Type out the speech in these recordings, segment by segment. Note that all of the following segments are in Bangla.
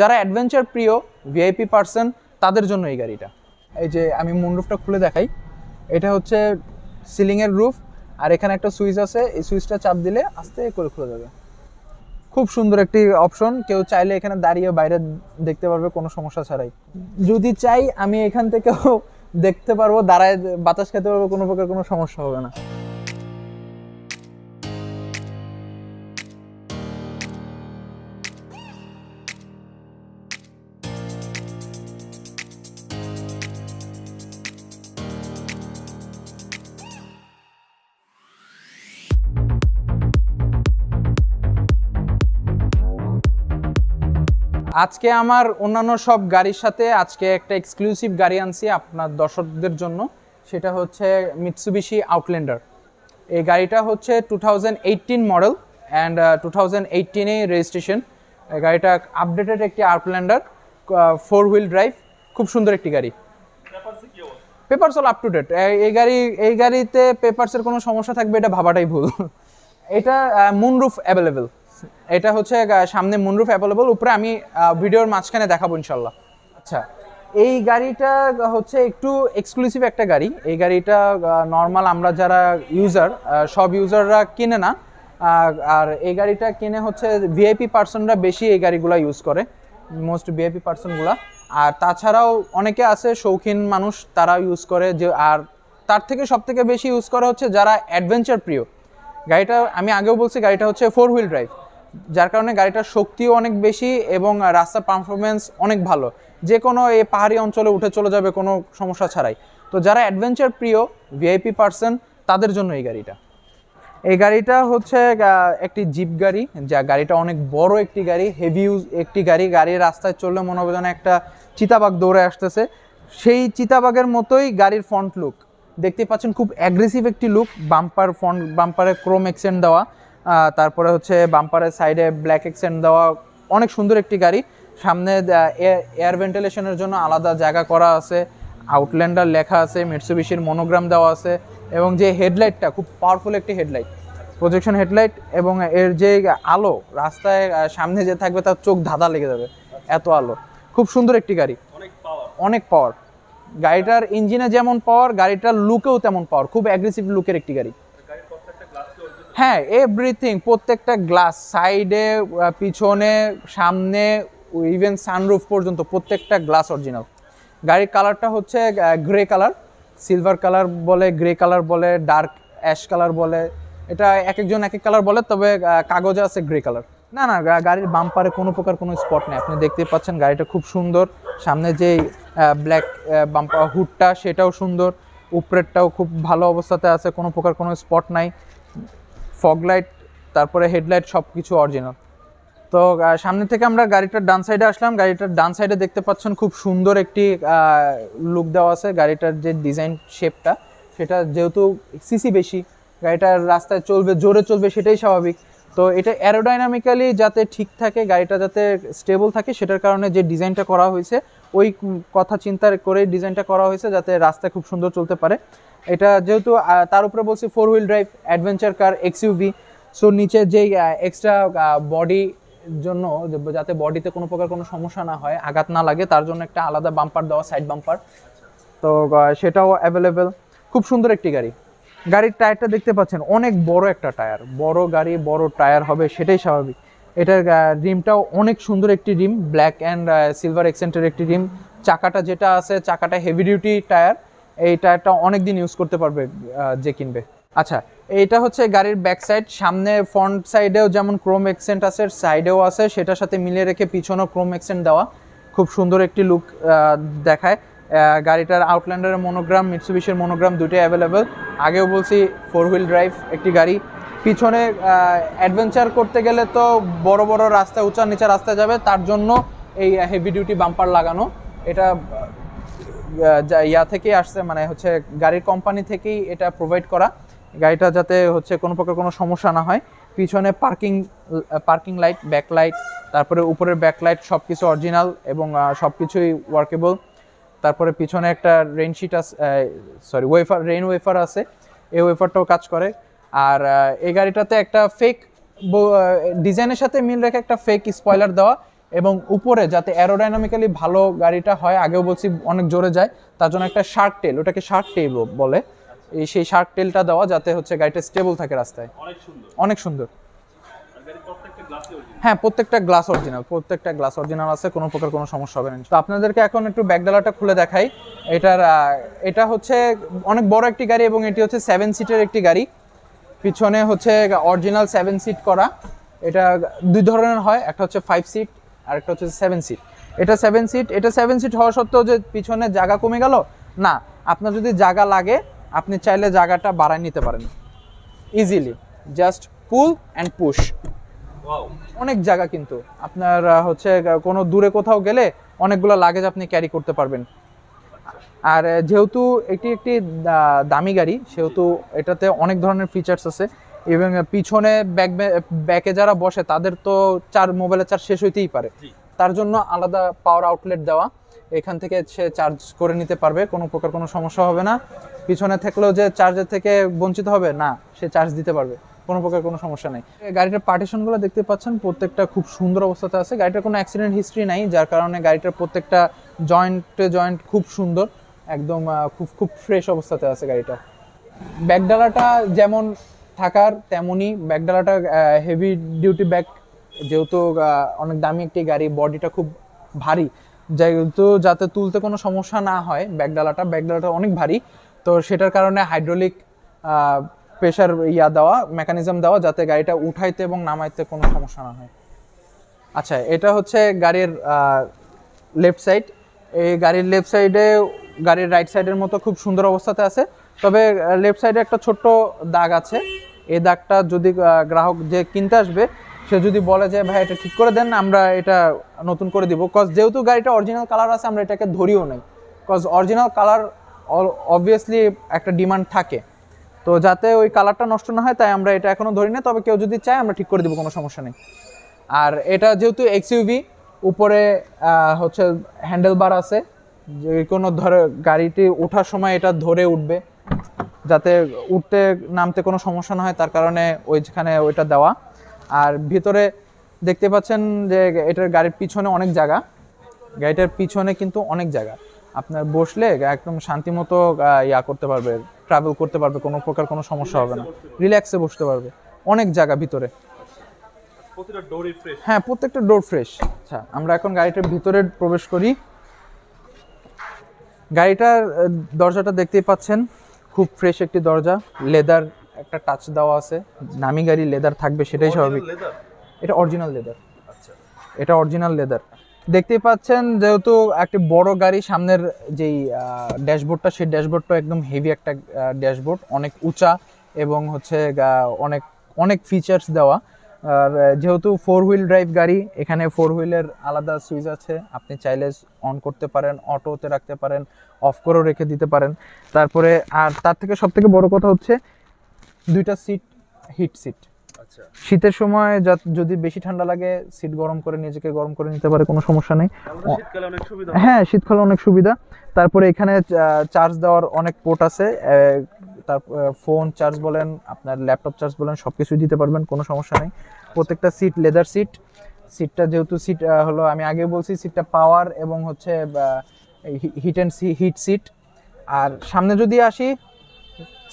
যারা অ্যাডভেঞ্চার প্রিয় ভিআইপি পার্সন তাদের জন্য এই গাড়িটা। এই যে আমি মুন্ডুফটা খুলে দেখাই। এটা হচ্ছে সিলিংয়ের রুফ আর এখানে একটা সুইচ আছে। এই সুইচটা চাপ দিলে আস্তে করে খুলে যাবে। খুব সুন্দর একটি অপশন কেউ চাইলে এখানে দাঁড়িয়ে বাইরে দেখতে পারবে, কোনো সমস্যা ছাড়াই। যদি চাই, আমি এখান থেকেও দেখতে পারব, দাঁড়ায় বাতাস খেতে পারব, কোনো প্রকার কোনো সমস্যা হবে না। আজকে আমার অন্যান্য সব গাড়ির সাথে আজকে একটা এক্সক্লুসিভ গাড়ি আনছি আপনার দর্শকদের জন্য। সেটা হচ্ছে মিৎসুবিশি আউটল্যান্ডার এই গাড়িটা হচ্ছে two model and two thousand registration গাড়িটা আপডেটেড একটি আউটল্যান্ডার ফোর হুইল ড্রাইভ খুব সুন্দর একটি গাড়ি। Papers all up to date এই গাড়ি, এই গাড়িতে পেপারসের কোনো সমস্যা থাকবে এটা ভাবাটাই ভুল। এটা মুনরুফ অ্যাভেলেবেল এটা হচ্ছে সামনে মুনরুফ অ্যাভেলেবল উপরে আমি ভিডিওর মাঝখানে দেখাবো ইনশাল্লাহ আচ্ছা এই গাড়িটা হচ্ছে একটু এক্সক্লুসিভ একটা গাড়ি। এই গাড়িটা নর্মাল আমরা যারা ইউজার সব ইউজাররা কিনে না। আর এই গাড়িটা কিনে হচ্ছে ভিআইপি পার্সনরা বেশি এই গাড়িগুলো ইউজ করে মোস্ট ভিআইপি পার্সনগুলা আর তাছাড়াও অনেকে আছে, শৌখিন মানুষ তারা ইউজ করে, যে, আর তার থেকে সব থেকে বেশি ইউজ করা হচ্ছে যারা অ্যাডভেঞ্চার প্রিয়। গাড়িটা, আমি আগেও বলছি, গাড়িটা হচ্ছে ফোর হুইল ড্রাইভ যার কারণে গাড়িটার শক্তিও অনেক বেশি এবং রাস্তার পারফরমেন্স অনেক ভালো। যে কোনো এই পাহাড়ি অঞ্চলে উঠে চলে যাবে, কোনো সমস্যা ছাড়াই। তো যারা অ্যাডভেঞ্চার প্রিয় ভিআইপি পার্সন তাদের জন্য এই গাড়িটা। এই গাড়িটা হচ্ছে একটি জিপ গাড়ি, যা গাড়িটা অনেক বড় একটি গাড়ি হেভি ইউজ একটি গাড়ি। গাড়ির রাস্তায় চললে মনে হবে যেন একটা চিতাবাঘ দৌড়ে আসতেছে। সেই চিতাবাঘের মতোই গাড়ির ফ্রন্ট লুক দেখতে পাচ্ছেন খুব অ্যাগ্রেসিভ একটি লুক বাম্পার ফ্রন্ট বাম্পারে ক্রোম এক্সেন্ট দেওয়া। তারপরে হচ্ছে বাম্পারের সাইডে ব্ল্যাক এক্সেন্ট দেওয়া অনেক সুন্দর একটি গাড়ি। সামনে এয়ার ভেন্টিলেশনের জন্য আলাদা জায়গা করা আছে। আউটল্যান্ডার লেখা আছে মিটসুবিশির মনোগ্রাম দেওয়া আছে এবং যে হেডলাইটটা খুব পাওয়ারফুল একটি হেডলাইট প্রজেকশন হেডলাইট এবং এর যে আলো রাস্তায় সামনে যে থাকবে তার চোখ ধাঁধা লেগে যাবে। এত আলো। খুব সুন্দর একটি গাড়ি। অনেক পাওয়ার গাড়িটার ইঞ্জিনে যেমন পাওয়ার গাড়িটার লুকেও তেমন পাওয়ার খুব অ্যাগ্রেসিভ লুকের একটি গাড়ি। হ্যাঁ এভরিথিং প্রত্যেকটা গ্লাস সাইডে পিছনে, সামনে ইভেন সানরুফ পর্যন্ত প্রত্যেকটা গ্লাস অরিজিনাল গাড়ির কালারটা হচ্ছে গ্রে কালার সিলভার কালার বলে গ্রে কালার বলে ডার্ক অ্যাশ কালার বলে। এটা এক একজন এক এক কালার বলে, তবে কাগজে আছে গ্রে কালার না না গাড়ির বাম্পারে কোনো প্রকার কোনো স্পট নেই। আপনি দেখতে পাচ্ছেন গাড়িটা খুব সুন্দর। সামনে যে ব্ল্যাক বাম্পার হুডটা সেটাও সুন্দর। উপরেরটাও খুব ভালো অবস্থাতে আছে, কোনো প্রকার কোনো স্পট নাই। ফগ লাইট, তারপরে হেডলাইট সব কিছু অরিজিনাল তো সামনে থেকে আমরা গাড়িটার ডান সাইডে আসলাম। গাড়িটার ডান সাইডে দেখতে পাচ্ছেন খুব সুন্দর একটি লুক দেওয়া আছে গাড়িটার যে ডিজাইন শেপটা সেটা যেহেতু সিসি বেশি, গাড়িটার রাস্তায় চলবে, জোরে চলবে সেটাই স্বাভাবিক। তো, এটা অ্যারোডাইনামিক্যালি যাতে ঠিক থাকে, গাড়িটা যাতে স্টেবল থাকে, সেটার কারণে যে ডিজাইনটা করা হয়েছে ওই কথা চিন্তা করে ডিজাইনটা করা হয়েছে যাতে রাস্তা খুব সুন্দর চলতে পারে। এটা যেহেতু তার উপরে বলছি four wheel drive adventure car XUV so নিচে যেই এক্সট্রা বডি জন্য, যাতে বডিতে কোনো প্রকার কোনো সমস্যা না হয়, আঘাত না লাগে, তার জন্য একটা আলাদা বাম্পার দেওয়া সাইড বাম্পার তো সেটাও অ্যাভেলেবেল খুব সুন্দর একটি গাড়ি। গাড়ির টায়ারটা দেখতে পাচ্ছেন, অনেক বড় একটা টায়ার বড় গাড়ি, বড় টায়ার হবে, সেটাই স্বাভাবিক। এটার রিমটাও অনেক সুন্দর একটি রিম ব্ল্যাক অ্যান্ড সিলভার এক্সেন্টের একটি রিম। চাকাটা যেটা আছে, চাকাটা হেভি ডিউটি টায়ার এই টায়ারটা অনেক দিন ইউজ করতে পারবে যে কিনবে। আচ্ছা এইটা হচ্ছে গাড়ির ব্যাক সাইড সামনে ফ্রন্ট সাইডেও যেমন ক্রোম এক্সেন্ট আছে সাইডেও আছে, সেটার সাথে মিলিয়ে রেখে পিছনেও ক্রোম এক্সেন্ট দেওয়া। খুব সুন্দর একটি লুক দেখায়। গাড়িটার আউটল্যান্ডারের মনোগ্রাম মিটসুবিশের মনোগ্রাম দুটোই অ্যাভেলেবেল আগেও বলছি ফোর হুইল ড্রাইভ একটি গাড়ি। পিছনে অ্যাডভেঞ্চার করতে গেলে তো বড় বড় রাস্তা উঁচা নিচা রাস্তায় যাবে, তার জন্য এই হেভি ডিউটি বাম্পার লাগানো। এটা ইয়া থেকেই আসছে মানে হচ্ছে গাড়ির কোম্পানি থেকেই এটা প্রোভাইড করা। গাড়িটা যাতে হচ্ছে কোনো প্রকার কোনো সমস্যা না হয়। পিছনে parking parking light back light তারপরে উপরের ব্যাক লাইট সব কিছু অরিজিনাল এবং সব কিছুই ওয়ার্কেবল তারপরে পিছনে একটা রেইন শিট আছে সরি ওয়েফার রেইন ওয়েফার আছে। এই ওয়েফারটাও কাজ করে। আর এই গাড়িটাতে একটা ফেক ডিজাইনের সাথে মিল রেখে একটা ফেক স্পয়লার দেওয়া এবং উপরে যাতে অ্যারোডাইনামিক্যালি ভালো গাড়িটা হয় আগেও বলছি অনেক জোরে যায় তার জন্য একটা শার্ক টেল ওটাকে শার্ক টেল বলে। এই সেই শার্ক টেলটা দেওয়া যাতে হচ্ছে গাড়িটা স্টেবল থাকে রাস্তায়। অনেক সুন্দর। হ্যাঁ প্রত্যেকটা গ্লাস অরিজিনাল প্রত্যেকটা গ্লাস অরিজিনাল আছে কোনো প্রকার কোনো সমস্যা হবে না। তো আপনাদেরকে এখন একটু ব্যাকডালাটা খুলে দেখাই। এটার এটা হচ্ছে অনেক বড় একটি গাড়ি এবং এটি হচ্ছে সেভেন সিটের একটি গাড়ি। পিছনে হচ্ছে অরিজিনাল সেভেন সিট করা। এটা দুই ধরনের হয় একটা হচ্ছে ফাইভ সিট আর একটা হচ্ছে সেভেন সিট এটা সেভেন সিট এটা সেভেন সিট হওয়া সত্ত্বেও যে পিছনে জায়গা কমে গেল? না আপনার যদি জায়গা লাগে আপনি চাইলে জায়গাটা বাড়ায় নিতে পারেন। Easily just pull and push অনেক জায়গা কিন্তু। আপনার হচ্ছে কোনো দূরে কোথাও গেলে অনেকগুলো লাগেজ আপনি ক্যারি করতে পারবেন। আর যেহেতু এটি একটি দামি গাড়ি সেহেতু এটাতে অনেক ধরনের ফিচার্স আছে। এবং পিছনে ব্যাক ব্যাকে যারা বসে তাদের তো চার মোবাইলের চার্জ শেষ হইতেই পারে। তার জন্য আলাদা পাওয়ার আউটলেট দেওয়া। এখান থেকে সে চার্জ করে নিতে পারবে কোনো প্রকার কোনো সমস্যা হবে না। পিছনে থাকলেও যে চার্জের থেকে বঞ্চিত হবে না সে চার্জ দিতে পারবে। কোনো প্রকার কোনো সমস্যা নেই। গাড়িটার পার্টিশনগুলো দেখতে পাচ্ছেন প্রত্যেকটা খুব সুন্দর অবস্থাতে আছে। গাড়িটার কোনো অ্যাক্সিডেন্ট হিস্ট্রি নাই যার কারণে গাড়িটার প্রত্যেকটা জয়েন্টে জয়েন্ট খুব সুন্দর। একদম খুব খুব ফ্রেশ অবস্থাতে আছে গাড়িটা। ব্যাকডালাটা যেমন থাকার, তেমনই ব্যাকডালাটা হেভি ডিউটি ব্যাক যেহেতু অনেক দামি একটি গাড়ি বডিটা খুব ভারী। যেহেতু যাতে তুলতে কোনো সমস্যা না হয় ব্যাকডালাটা ব্যাকডালাটা অনেক ভারী। তো সেটার কারণে হাইড্রোলিক প্রেশার ইয়া দেওয়া মেকানিজম দেওয়া, যাতে গাড়িটা উঠাইতে এবং নামাইতে কোনো সমস্যা না হয়। আচ্ছা এটা হচ্ছে গাড়ির লেফট সাইড এই গাড়ির লেফট সাইডে গাড়ির রাইট সাইডের মতো খুব সুন্দর অবস্থাতে আছে। তবে লেফট সাইডে একটা ছোট্ট দাগ আছে। এই দাগটা যদি গ্রাহক যে কিনতে আসবে, সে যদি বলে যে, ভাই, এটা ঠিক করে দেন, আমরা এটা নতুন করে দিব। কজ যেহেতু গাড়িটা অরিজিনাল কালার আছে, আমরা এটাকে ধরিও নাই। কজ অরিজিনাল কালার অবভিয়াসলি একটা ডিমান্ড থাকে। তো যাতে ওই কালারটা নষ্ট না হয়, তাই আমরা এটা এখনও ধরি না তবে কেউ যদি চায়, আমরা ঠিক করে দিব, কোনো সমস্যা নেই। আর এটা যেহেতু এক্সইউভি উপরে হচ্ছে হ্যান্ডেল বার আছে। যে কোনো ধরে গাড়িটি ওঠার সময় এটা ধরে উঠবে যাতে উঠতে নামতে কোনো সমস্যা না হয় তার কারণে ওইখানে ওইটা দেওয়া। আর ভিতরে দেখতে পাচ্ছেন যে এটার গাড়ির পিছনে অনেক জায়গা। গাড়িটার পিছনে কিন্তু অনেক জায়গা। আপনার বসলে একদম শান্তিমতো ইয়া করতে পারবে ট্রাভেল করতে পারবে কোনো প্রকার কোনো সমস্যা হবে না। রিল্যাক্সে বসতে পারবে। অনেক জায়গা ভিতরে। হ্যাঁ প্রত্যেকটা ডোর ফ্রেশ আচ্ছা আমরা এখন গাড়িটার ভিতরে প্রবেশ করি। গাড়িটার দরজাটা দেখতেই পাচ্ছেন খুব ফ্রেশ একটি দরজা লেদার একটা টাচ দেওয়া আছে নামি গাড়ি লেদার থাকবে সেটাই স্বাভাবিক। এটা অরিজিনাল লেদার আচ্ছা। এটা অরিজিনাল লেদার দেখতেই পাচ্ছেন যেহেতু একটি বড় গাড়ি সামনের যেই ড্যাশবোর্ডটা সেই ড্যাশবোর্ডটা একদম হেভি একটা ড্যাশবোর্ড অনেক উঁচা এবং হচ্ছে অনেক অনেক ফিচার্স দেওয়া। আর যেহেতু ফোর হুইল ড্রাইভ গাড়ি, এখানে ফোর হুইলের আলাদা সুইচ আছে। আপনি চাইলে অন করতে পারেন অটোতে রাখতে পারেন অফ করেও রেখে দিতে পারেন। তারপরে, আর তার থেকে সব থেকে বড় কথা হচ্ছে, দুইটা সিট হিট সিট শীতের সময় যদি বেশি ঠান্ডা লাগে সিট গরম করে নিজেকে গরম করে নিতে পারে কোনো সমস্যা নেই। শীতকালে অনেক সুবিধা হ্যাঁ শীতকালে অনেক সুবিধা। তারপরে এখানে চার্জ দেওয়ার অনেক পোর্ট আছে। তার ফোন চার্জ বলেন আপনার ল্যাপটপ চার্জ বলেন সব কিছু দিতে পারবেন কোনো সমস্যা নেই। প্রত্যেকটা সিট লেদার সিট সিটটা যেহেতু সিট হলো আমি আগে বলছি সিটটা পাওয়ার এবং হচ্ছে হিট অ্যান্ড হিট সিট আর সামনে যদি আসি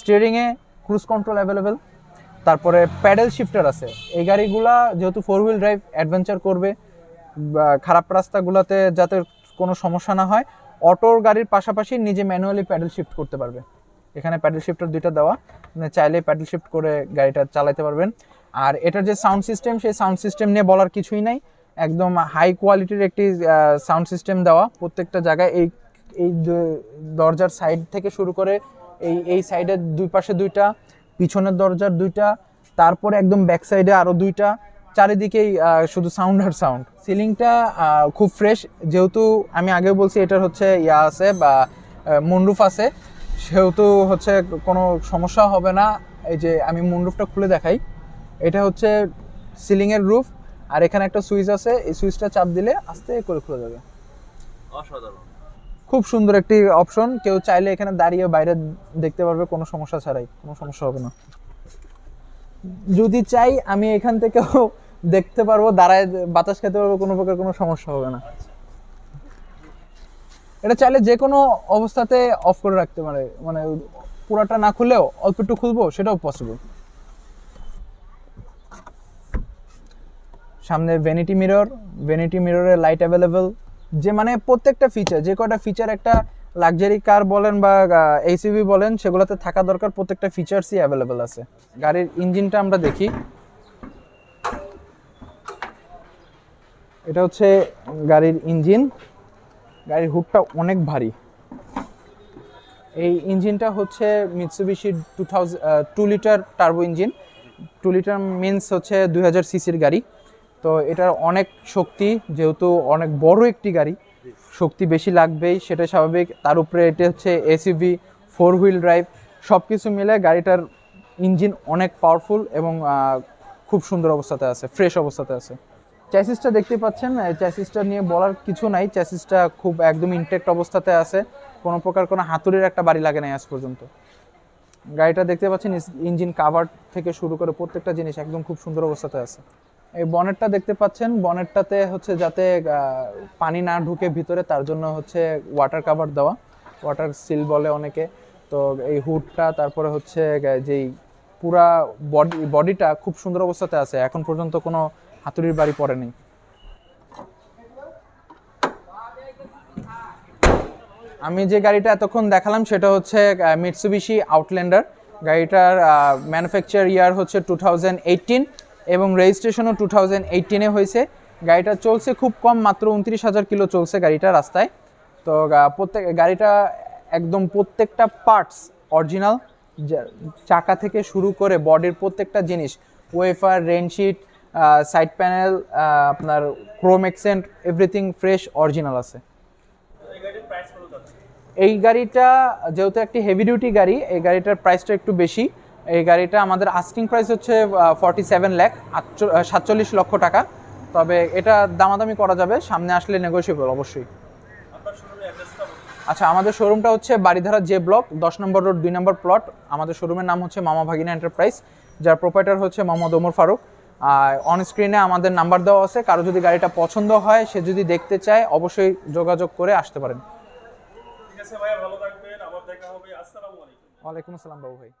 স্টিয়ারিংয়ে ক্রুজ কন্ট্রোল অ্যাভেলেবেল তারপরে প্যাডেল শিফটার আছে। এই গাড়িগুলা যেহেতু ফোর হুইল ড্রাইভ অ্যাডভেঞ্চার করবে খারাপ রাস্তাগুলোতে যাতে কোনো সমস্যা না হয়, অটোর গাড়ির পাশাপাশি নিজে ম্যানুয়ালি প্যাডেল শিফট করতে পারবে। এখানে প্যাডেল শিফটার দুইটা দেওয়া আপনি চাইলে প্যাডেল শিফট করে গাড়িটা চালাতে পারবেন। আর এটার যে সাউন্ড সিস্টেম সেই সাউন্ড সিস্টেম নিয়ে বলার কিছুই নাই। একদম হাই কোয়ালিটির একটি সাউন্ড সিস্টেম দেওয়া। প্রত্যেকটা জায়গায় এই এই দরজার সাইড থেকে শুরু করে এই এই সাইডের দুই পাশে দুইটা পিছনের দরজার দুইটা, তারপরে একদম ব্যাক সাইডে আরও দুইটা, চারিদিকেই শুধু সাউন্ড আর সাউন্ড সিলিংটা খুব ফ্রেশ যেহেতু আমি আগেও বলছি এটার হচ্ছে ইয়া আছে বা মুন্ডুফ আছে, সেহেতু হচ্ছে কোনো সমস্যা হবে না। এই যে আমি মুন্ডুফটা খুলে দেখাই, এটা হচ্ছে সিলিংয়ের রুফ আর এখানে একটা সুইচ আছে, এই সুইচটা চাপ দিলে আস্তে করে খুলে যাবে। অসাধারণ। খুব সুন্দর একটি অপশন কেউ চাইলে এখানে দাঁড়িয়ে বাইরে দেখতে পারবে, কোনো সমস্যা ছাড়াই, কোনো সমস্যা হবে না। যদি চাই, আমি এখান থেকেও দেখতে পারব, দাঁড়ায় বাতাস খেতে পারব, কোনো প্রকার কোনো সমস্যা হবে না। এটা চাইলে যে কোনো অবস্থাতে অফ করে রাখতে পারে। মানে পুরাটা না খুললেও, অল্প একটু খুলবো, সেটাও পসিবল সামনে ভ্যানিটি মিরর ভ্যানিটি মিররের লাইট অ্যাভেলেবেল যে মানে প্রত্যেকটা ফিচার যে কয়টা ফিচার একটা লাক্সারি কার বলেন বা এইসিভি বলেন, সেগুলোতে থাকা দরকার প্রত্যেকটা ফিচার্সই অ্যাভেলেবেল আছে। গাড়ির ইঞ্জিনটা আমরা দেখি। এটা হচ্ছে গাড়ির ইঞ্জিন গাড়ির হুকটা অনেক ভারী। এই ইঞ্জিনটা হচ্ছে Mitsubishi two two litre turbo engine two litre means হচ্ছে দুই হাজার সিসির গাড়ি। তো এটার অনেক শক্তি যেহেতু অনেক বড় একটি গাড়ি শক্তি বেশি লাগবেই সেটা স্বাভাবিক। তার উপরে এটা হচ্ছে এসইভি ফোর হুইল ড্রাইভ সব কিছু মিলে গাড়িটার ইঞ্জিন অনেক পাওয়ারফুল এবং খুব সুন্দর অবস্থাতে আছে ফ্রেশ অবস্থাতে আছে। চ্যাসিসটা দেখতে পাচ্ছেন চ্যাসিসটা নিয়ে বলার কিছু নাই। চ্যাসিসটা খুব একদম ইনটেক্ট অবস্থাতে আছে। কোনো প্রকার কোনো হাতুড়ির একটা বাড়ি লাগে নাই আজ পর্যন্ত। গাড়িটা দেখতে পাচ্ছেন ইঞ্জিন কাভার থেকে শুরু করে প্রত্যেকটা জিনিস একদম খুব সুন্দর অবস্থাতে আছে। এই বনেটটা দেখতে পাচ্ছেন। বনেটটাতে হচ্ছে যাতে পানি না ঢুকে ভিতরে, তার জন্য হচ্ছে ওয়াটার কাভার দেওয়া। ওয়াটার সিল বলে অনেকে। তো এই হুডটা, তারপরে হচ্ছে যেই পুরা বডি বডিটা খুব সুন্দর অবস্থাতে আছে। এখন পর্যন্ত কোনো হাতুড়ির বাড়ি পড়েনি। আমি যে গাড়িটা এতক্ষণ দেখালাম, সেটা হচ্ছে মিটসুবিশি আউটল্যান্ডার গাড়িটার ম্যানুফ্যাকচার ইয়ার হচ্ছে টু এবং রেজিস্ট্রেশনও টু থাউজেন্ড এইটিনে হয়েছে। গাড়িটা চলছে খুব কম, মাত্র উনত্রিশ হাজার কিলো চলছে গাড়িটা রাস্তায়। তো প্রত্যেক, গাড়িটা একদম প্রত্যেকটা পার্টস অরিজিনাল চাকা থেকে শুরু করে বডির প্রত্যেকটা জিনিস ওয়েফার রেনশিট সাইড প্যানেল আপনার chrome accent everything fresh original আছে। এই গাড়িটা যেহেতু একটি হেভি ডিউটি গাড়ি, এই গাড়িটার প্রাইসটা একটু বেশি। এই গাড়িটা আমাদের আস্কিং প্রাইস হচ্ছে ফর্টি সেভেন ল্যাক সাতচল্লিশ লক্ষ টাকা। তবে এটা দামাদামি করা যাবে সামনে আসলে নেগোসিয়েবল অবশ্যই। আচ্ছা আমাদের শোরুমটা হচ্ছে বাড়িধারা জে ব্লক দশ নম্বর রোড দুই নম্বর প্লট আমাদের শোরুমের নাম হচ্ছে মামা ভাগিনা এন্টারপ্রাইজ যার প্রোপাইটার হচ্ছে মোহাম্মদ ওমর ফারুক। আর অন স্ক্রিনে আমাদের নাম্বার দেওয়া আছে কারও যদি গাড়িটা পছন্দ হয় সে যদি দেখতে চায় অবশ্যই যোগাযোগ করে আসতে পারেন। ঠিক আছে ভাইয়া ভালো থাকবেন আবার দেখা হবে। আসসালামু আলাইকুম। ওয়ালাইকুম আসসালাম বাবু ভাই।